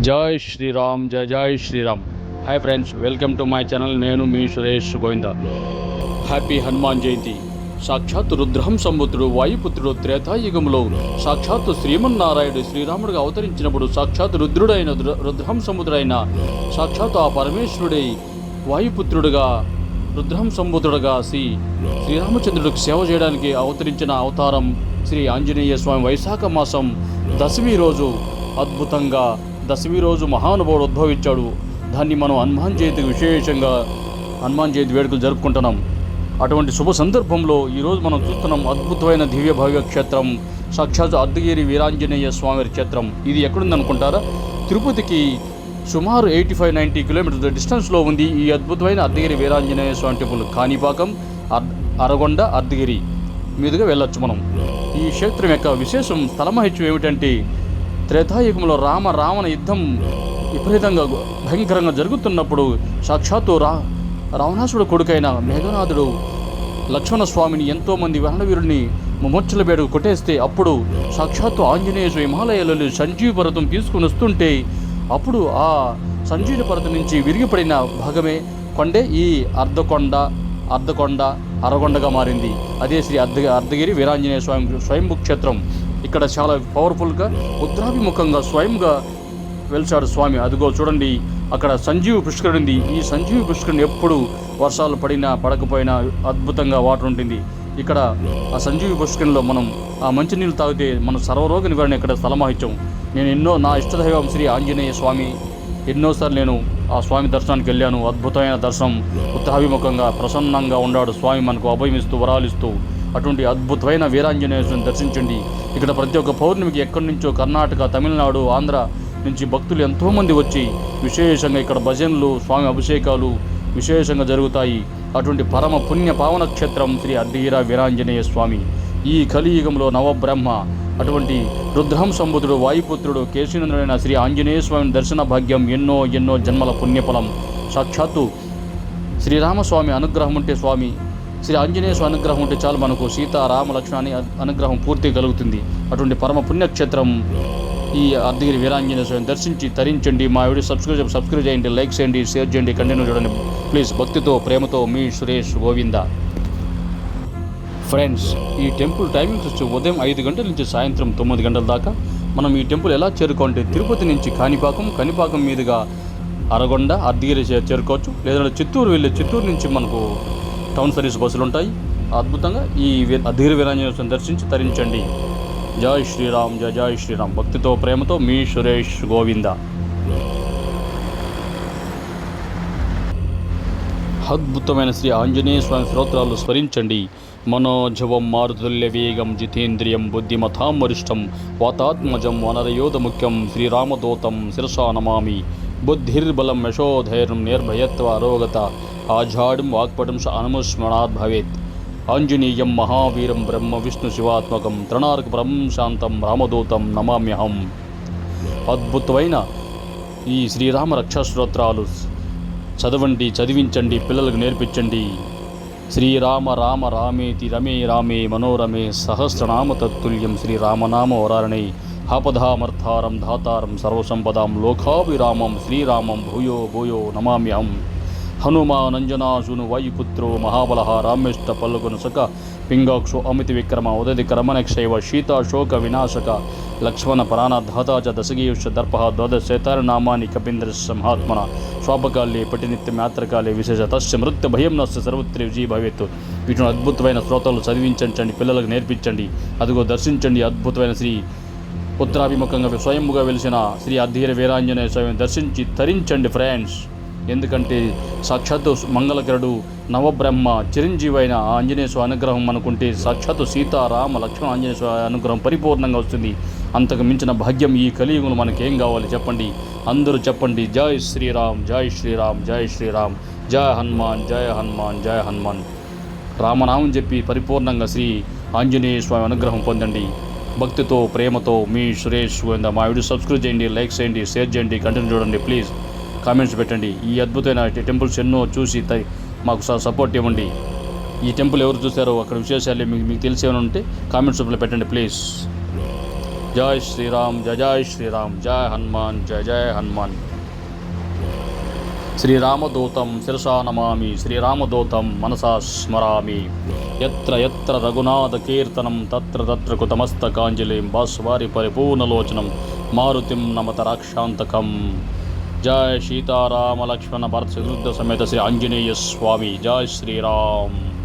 జై శ్రీరామ్ జై జై Shriram. Hi friends welcome to my channel నేను మీ సురేష్ గోవింద. హ్యాపీ హనుమాన్ జయంతి సాక్షాత్ రుద్రహం సముద్రుడు వాయుపుత్రుడు త్రేతాయుగంలో సాక్షాత్ శ్రీమన్నారాయణుడు శ్రీరాముడిగా అవతరించినప్పుడు సాక్షాత్ రుద్రుడైన రుద్రహం సముద్రుడైన సాక్షాత్ ఆ పరమేశ్వరుడై వాయుపుత్రుడుగా రుద్రహం సముద్రుడుగా శ్రీ శ్రీరామచంద్రుడికి సేవ చేయడానికి అవతరించిన అవతారం శ్రీ ఆంజనేయ స్వామి వైశాఖ మాసం దశమి రోజు అద్భుతంగా దశమి రోజు మహానుభావుడు ఉద్భవించాడు దాన్ని మనం హనుమాన్ జయంతి విశేషంగా హనుమాన్ జయంతి వేడుకలు జరుపుకుంటున్నాం. అటువంటి శుభ సందర్భంలో ఈరోజు మనం చూస్తున్నాం అద్భుతమైన దివ్య భవ్య క్షేత్రం సాక్షాత్ అర్ధగిరి వీరాంజనేయ స్వామి క్షేత్రం. ఇది ఎక్కడుంది అనుకుంటారా? తిరుపతికి సుమారు ఎయిటీ ఫైవ్ నైంటీ కిలోమీటర్ల డిస్టెన్స్లో ఉంది ఈ అద్భుతమైన అర్ధగిరి వీరాంజనేయ స్వామి టెంపుల్. కాణిపాకం అర్- అరగొండ అర్ధగిరి మీదుగా వెళ్ళొచ్చు మనం. ఈ క్షేత్రం యొక్క విశేషం తలమహిత్యం ఏమిటంటే త్రేతాయుగంలో రామ రావణ యుద్ధం విపరీతంగా భయంకరంగా జరుగుతున్నప్పుడు సాక్షాత్తు రా రావణాసుడు కొడుకైన మేఘనాథుడు లక్ష్మణ స్వామిని ఎంతోమంది వానవీరుల్ని ముమ్మొచ్చల బేడు కొట్టేస్తే అప్పుడు సాక్షాత్తు ఆంజనేయుడు హిమాలయాలలో సంజీవ పర్వతం తీసుకుని వస్తుంటే అప్పుడు ఆ సంజీవ పర్వతం నుంచి విరిగిపడిన భాగమే కొండే ఈ అర్ధకొండ అర్ధకొండ అరగొండగా మారింది. అదే శ్రీ అర్ధ అర్ధగిరి వీరాంజనేయ స్వామి స్వయంభూ క్షేత్రం. ఇక్కడ చాలా పవర్ఫుల్గా ఉద్రాభిముఖంగా స్వయంగా వెలిచాడు స్వామి. అదిగో చూడండి అక్కడ సంజీవి పుష్కరుడు ఉంది. ఈ సంజీవి పుష్కరుని ఎప్పుడు వర్షాలు పడినా పడకపోయినా అద్భుతంగా వాటర్ ఉంటుంది. ఇక్కడ ఆ సంజీవి పుష్కరంలో మనం ఆ మంచినీళ్ళు తాగితే మన సర్వరోగ నివారణ ఇక్కడ స్థలమాహిత్యం. నేను ఎన్నో నా ఇష్టదైవం శ్రీ ఆంజనేయ స్వామి. ఎన్నోసార్లు నేను ఆ స్వామి దర్శనానికి వెళ్ళాను. అద్భుతమైన దర్శనం. ఉత్తాభిముఖంగా ప్రసన్నంగా ఉన్నాడు స్వామి. మనకు అభయమిస్తూ వరాలిస్తూ అటువంటి అద్భుతమైన వీరాంజనేయ స్వామిని దర్శించండి. ఇక్కడ ప్రతి ఒక్క పౌర్ణమికి ఎక్కడి నుంచో కర్ణాటక తమిళనాడు ఆంధ్ర నుంచి భక్తులు ఎంతోమంది వచ్చి విశేషంగా ఇక్కడ భజనలు స్వామి అభిషేకాలు విశేషంగా జరుగుతాయి. అటువంటి పరమ పుణ్య పావన క్షేత్రం శ్రీ అర్ధీర వీరాంజనేయ స్వామి. ఈ కలియుగంలో నవబ్రహ్మ అటువంటి రుద్రం సంబుధుడు వాయుపుత్రుడు కేశీనందుడైన శ్రీ ఆంజనేయ స్వామిని దర్శన భాగ్యం ఎన్నో ఎన్నో జన్మల పుణ్యఫలం. సాక్షాత్తు శ్రీరామస్వామి అనుగ్రహం ఉంటే స్వామి శ్రీ ఆంజనేయ స్వామి అనుగ్రహం ఉంటే చాలు మనకు సీత రామ లక్ష్మణ అనుగ్రహం పూర్తిగా కలుగుతుంది. అటువంటి పరమ పుణ్యక్షేత్రం ఈ అర్ధగిరి వీరాంజనేయ స్వామిని దర్శించి తరించండి. మా వీడియో సబ్స్క్రైబ్ సబ్స్క్రైబ్ చేయండి లైక్ చేయండి షేర్ చేయండి కంటిన్యూ చూడండి. ప్లీజ్ భక్తితో ప్రేమతో మీ సురేష్ గోవింద. ఫ్రెండ్స్ ఈ టెంపుల్ టైమింగ్స్ వచ్చి ఉదయం ఐదు గంటల నుంచి సాయంత్రం తొమ్మిది గంటల దాకా మనం ఈ టెంపుల్ ఎలా చేరుకోవాలంటే తిరుపతి నుంచి కాణిపాకం కాణిపాకం మీదుగా అరగొండ అర్ధగిరి చేరుకోవచ్చు. లేదంటే చిత్తూరు వెళ్ళే చిత్తూరు నుంచి మనకు టౌన్ సర్వీస్ బస్సులు ఉంటాయి. అద్భుతంగా ఈ అధీర అర్ధగిరి వీరాంజనేయ దర్శించి తరించండి. జై శ్రీరామ్ జయ జై శ్రీరామ్. భక్తితో ప్రేమతో మీ సురేష్ గోవింద. అద్భుతమైన శ్రీ ఆంజనేయ స్వామి స్తోత్రాలు స్మరించండి. మనోజవం మారుతుల్య వేగం జితేంద్రియం బుద్ధిమతాం వరిష్టం వాతాత్మజం వనరయోధ ముఖ్యం శ్రీరామదూతం శిరసా నమామి. బుద్ధిర్బలం యశోధైర్యం నిర్భయత్వ అరోగత ఆజాడం వాక్పటం స అనుస్మరణాత్ భవేత్. ఆంజనేయం మహావీరం బ్రహ్మ విష్ణు శివాత్మకం త్రణార్క బ్రహ్మ శాంతం రామదూతం నమామ్యహం. అద్భుతమైన ఈ శ్రీరామ రక్షాస్తోత్రాలు చదవండి చదివించండి పిల్లలకు నేర్పించండి. శ్రీరామ రామ రామేతి రమే రామే మనోరమే సహస్రనామ తత్తుల్యం శ్రీరామనామ వరారణే ఆపదామర్థారం ధాతారం సర్వసంపదాం లోకాభిరామం శ్రీరామం భూయో భూయో నమామ్యహం హనుమానంజనాశును వాయుపుత్రో మహాబల రామేష్ట పల్లుగును సక పింగాక్షో అమితి విక్రమ ఉదది క్రమణక్షైవ శీతాశోక వినాశక లక్ష్మణ ప్రాణధాత చ దశగీయుష దర్ప ద్వాదశేతార నామాని కపీంద్ర సంహాత్మన స్వాపకాలే పటినిత్య విశేష తస్య మృత్యు భయం నస్య సర్వత్రి విజయ భవేత్తు వీటిని అద్భుతమైన శ్రోతలు చదివించండి పిల్లలకు నేర్పించండి అదిగో దర్శించండి అద్భుతమైన శ్రీ ఉత్తరాభిముఖంగా స్వయంగా వెలిసిన శ్రీ అధీర వీరాంజనేయ స్వామిని దర్శించి తరించండి ఫ్రెండ్స్ ఎందుకంటే సాక్షాత్తు మంగళకరుడు నవబ్రహ్మ చిరంజీవి అయిన ఆంజనేయ స్వామి అనుగ్రహం అనుకుంటే సాక్షాత్తు సీతారామ లక్ష్మణ ఆంజనేయ స్వామి అనుగ్రహం పరిపూర్ణంగా వస్తుంది. అంతకు మించిన భాగ్యం ఈ కలియుగంలో మనకేం కావాలి చెప్పండి? అందరూ చెప్పండి జై శ్రీరామ్ జై శ్రీరామ్ జై శ్రీరామ్ జయ హనుమాన్ జయ హనుమాన్ జయ హనుమాన్. రామనామం చెప్పి పరిపూర్ణంగా శ్రీ ఆంజనేయ స్వామి అనుగ్రహం పొందండి. భక్తితో ప్రేమతో మీ సురేష్ గోవింద మా వీడియో సబ్స్క్రైబ్ చేయండి లైక్ చేయండి షేర్ చేయండి కంటెంట్ చూడండి ప్లీజ్ కామెంట్స్ పెట్టండి. ఈ అద్భుతమైన టెంపుల్స్ ఎన్నో చూసి మాకు సపోర్ట్ ఇవ్వండి. ఈ టెంపుల్ ఎవరు చూసారో అక్కడ విశేషాలు మీకు మీకు తెలిసి ఏమైనా ఉంటే కామెంట్స్ రూపంలో పెట్టండి ప్లీజ్ జై శ్రీరామ్ జయ జై శ్రీరామ్ జయ హనుమాన్ జయ జయ హనుమాన్. శ్రీరామదూతం శిరసా నమామి శ్రీరామదూతం మనసా స్మరామి ఎత్ర ఎత్ర రఘునాథ కీర్తనం తత్ర తత్ర కుతమస్తకాంజలిం భాస్వారి పరిపూర్ణలోచనం మారుతిం నమత రాక్షాంతకం జయ సీతారామ లక్ష్మణ భరత సమేత శ్రీ ఆంజనేయ స్వామి జయ శ్రీరామ్